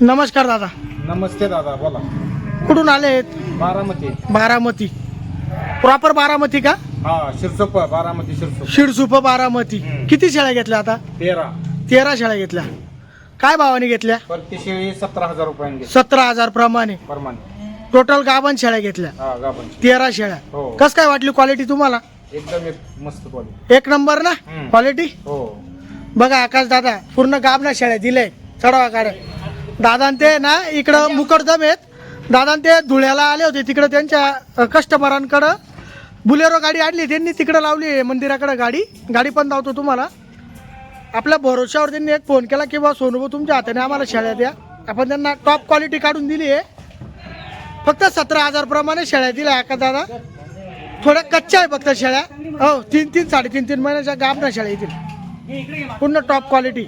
नमस्कार दादा. नमस्ते दादा बोला. कुठून आले बारामती. बारामती. प्रॉपर बारामती का? हा शिरसोप बारामती शिरसोप. शिडसुप बारामती. हम्म. किती शेळ्या घेतल्या आता? तेरा. तेरा शेळ्या घेतल्या. काय भावाने घेतल्या? प्रति शेळी सतरा हजार रुपयांनी सतरा हजार प्रमाणे. परमाने टोटल गाभण शेळ्या घेतल्या. हा गाभण तेरा शेळ्या. हो. कस काय वाटली क्वालिटी तुम्हाला? एकदम एक मस्त क्वालिटी एक नंबर ना हम्म. क्वालिटी हो. बघा आकाश दादा पूर्ण गाबना शेळ्या दिले चढवा काढे. दादा ते ना इकडं मुकडदम आहेत. दादा ते धुळ्याला आले होते तिकडं त्यांच्या कस्टमरांकडं बुलेरो गाडी आणली त्यांनी तिकडं लावली आहे मंदिराकडं गाडी. गाडी पण धावतो तुम्हाला. आपल्या भरोश्यावर त्यांनी एक फोन केला की बा सोनूभाऊ तुमच्या हाताने आम्हाला शेळ्या द्या. आपण त्यांना टॉप क्वालिटी काढून दिली आहे. फक्त सतरा हजार प्रमाणे शेळ्या दिल्या आकाश दादा? थोड्या कच्च्या आहे फक्त शेळ्या. हो तीन तीन साडेतीन तीन महिन्याच्या गाबना शेळ्या येतील. पूर्ण टॉप क्वालिटी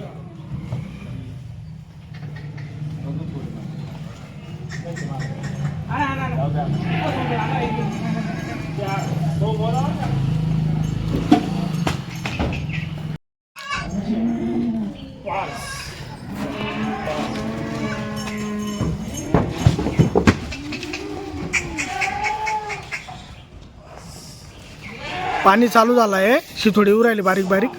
पाणी चालू झालं आहे शिथोडी येऊ राहिली बारीक बारीक.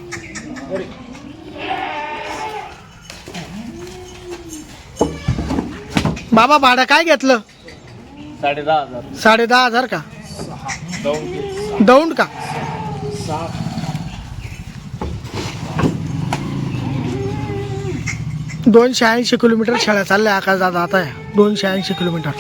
बाबा भाडं काय घेतलं? साडे दहा हजार. साडे दहा हजार का? दौंड का. दोनशे ऐंशी किलोमीटर शाळा चालल्या आकाश दादा आता आहे दोनशे ऐंशी किलोमीटर.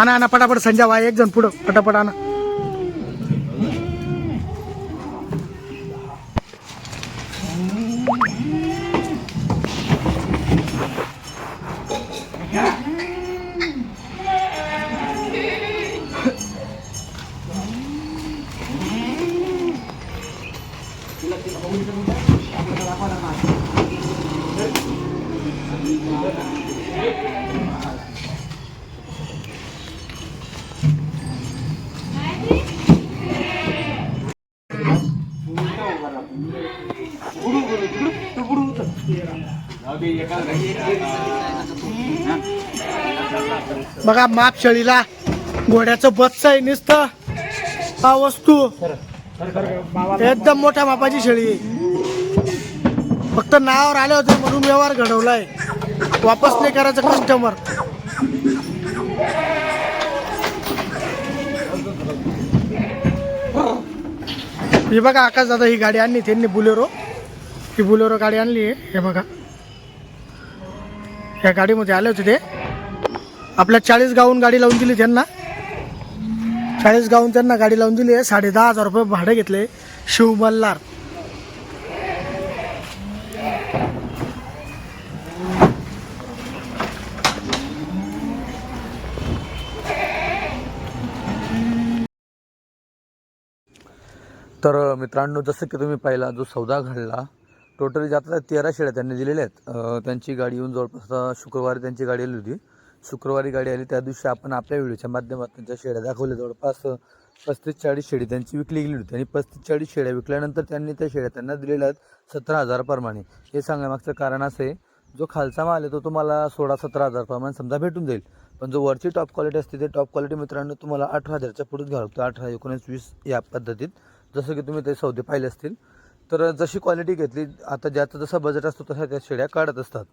आणा आणा पटापट संजय वाय एक जण पुढं. पटापट आणा. बघा माप शेळीला घोड्याचं बच्च आहे नुसतं. हा वस्तू. एकदम मोठ्या मापाची शेळी. आहे फक्त नावावर आले होते म्हणून व्यवहार घडवलाय. वापस नाही करायचं कस्टमर हे बघा आकाश दादा ही गाडी आणली. त्यांनी बुलेरो ही बुलेरो गाडी आणली आहे. हे बघा. या गाडीमध्ये आले होते ते. आपल्या चाळीस गावून गाडी लावून दिली त्यांना. चाळीस गावून त्यांना गाडी लावून दिली. आहे साडे दहा हजार रुपये भाडे घेतले. शिव मल्हार. तर मित्रांनो जसं की तुम्ही पाहिला जो सौदा घडला टोटली जातात तेरा शेळ्या त्यांनी दिलेल्या आहेत. त्यांची गाडी येऊन जवळपास शुक्रवारी त्यांची गाडी आली होती. शुक्रवारी गाडी आली त्या दिवशी आपण आपल्या व्हिडिओच्या माध्यमातून त्यांच्या शेळ्या दाखवल्या जवळपास पस्तीस चाळीस शेळी त्यांची विकली गेली होती. आणि पस्तीस चाळीस शेळ्या विकल्यानंतर त्यांनी त्या शेळ्या त्यांना दिलेल्या आहेत सतरा हजाराप्रमाणे हे सांगण्यामागचं कारण असं आहे जो खालचा माल आहे तो तुम्हाला सोळा सतरा हजारप्रमाणे समजा भेटून जाईल. पण जो वरची टॉप क्वालिटी असते ते टॉप क्वालिटी मित्रांनो तुम्हाला अठरा हजारच्या पुढेच घालवतो अठरा एकोणीस वीस या पद्धतीत. जसं की तुम्ही ते सौदे पाहिले असतील तर जशी क्वालिटी घेतली आता ज्याचं जसा बजेट असतो तसा त्या शेड्या काढत असतात.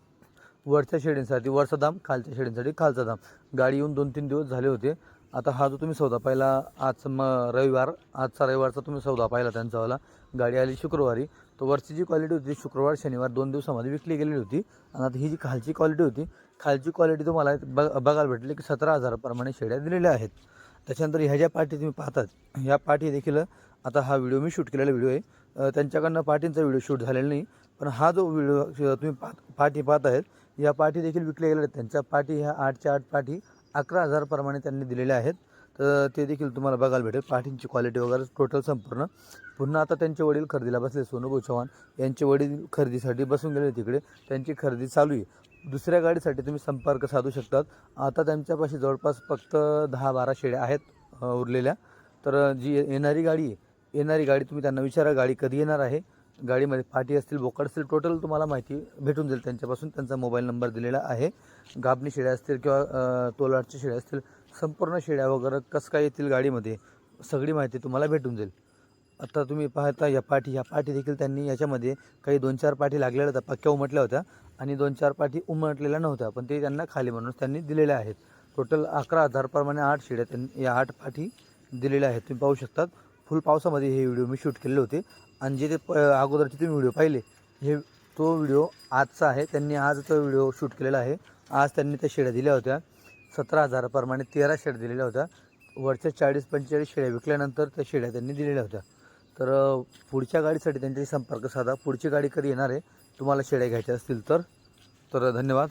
वरच्या शेडींसाठी वरचा दाम खालच्या शेडींसाठी खालचा दाम. गाडी येऊन दोन तीन दिवस झाले होते. आता हा जो तुम्ही सौदा पाहिला आज म रविवार आजचा रविवारचा तुम्ही सौदा पाहिला त्यांचावाला. गाडी आली शुक्रवारी. तो वरची जी क्वालिटी होती शुक्रवार शनिवार दोन दिवसामध्ये विकली गेलेली होती. आणि आता ही जी खालची क्वालिटी होती खालची क्वालिटी तुम्हाला बघ बघायला भेटली की सतरा हजाराप्रमाणे शेड्या दिलेल्या आहेत. त्याच्यानंतर ह्या ज्या पाठी तुम्ही पाहतात ह्या पाठी देखील आता हा व्हिडिओ मी शूट केलेला व्हिडिओ आहे. त्यांच्याकडनं पाठींचा व्हिडिओ शूट झालेला नाही पण हा जो व्हिडिओ तुम्ही पा पाठी पाहत आहेत या पाठी देखील विकल्या गेल्या आहेत. त्यांच्या पाठी ह्या आठच्या आठ पाठी अकरा हजारप्रमाणे त्यांनी दिलेल्या आहेत. तर ते देखील तुम्हाला बघायला भेटेल. पाठींची क्वालिटी वगैरे टोटल संपूर्ण. पुन्हा आता त्यांचे वडील खरेदीला बसले. सोनूभाऊ चव्हाण यांचे वडील खरेदीसाठी बसून गेले तिकडे. त्यांची खरेदी चालू आहे. दुसऱ्या गाडीसाठी तुम्ही संपर्क साधू शकतात. आता त्यांच्यापाशी जवळपास फक्त दहा बारा शेड्या आहेत उरलेल्या. तर जी येणारी गाडी आहे येणारी गाडी तुम्ही त्यांना विचारा गाडी कधी येणार आहे? गाडीमध्ये पाठी असतील बोकड असतील टोटल तुम्हाला माहिती भेटून जाईल त्यांच्यापासून. त्यांचा मोबाईल नंबर दिलेला आहे. गाबणी शेळ्या असतील किंवा तोलाडच्या तोलाटच्या शेळ्या असतील संपूर्ण शेळ्या वगैरे कसं काय येतील गाडीमध्ये सगळी माहिती तुम्हाला भेटून जाईल. आता तुम्ही पाहता या पाठी ह्या पाठी देखील त्यांनी याच्यामध्ये काही दोन चार पाठी लागलेल्या होत्या पक्क्या उमटल्या होत्या आणि दोन चार पाठी उमटलेल्या नव्हत्या पण ते त्यांना खाली म्हणून त्यांनी दिलेल्या आहेत. टोटल अकरा हजारप्रमाणे आठ शिड्या त्यांनी या आठ पाठी दिलेल्या आहेत. तुम्ही पाहू शकतात. फुल पावसामध्ये हे व्हिडिओ मी शूट केले होते. आणि जे ते प अगोदरचे तुम्ही व्हिडिओ पाहिले हे तो व्हिडिओ आजचा आहे. त्यांनी आज तो व्हिडिओ शूट केलेला आहे. आज त्यांनी त्या शेड्या दिल्या होत्या. सतरा हजाराप्रमाणे तेरा शेड्या दिलेल्या होत्या. वरच्या चाळीस पंचेचाळीस शेड्या विकल्यानंतर त्या शेड्या त्यांनी दिलेल्या होत्या. तर पुढच्या गाडीसाठी त्यांच्याशी संपर्क साधा. पुढची गाडी कधी येणार आहे तुम्हाला शेड्या घ्यायच्या असतील तर. तर धन्यवाद.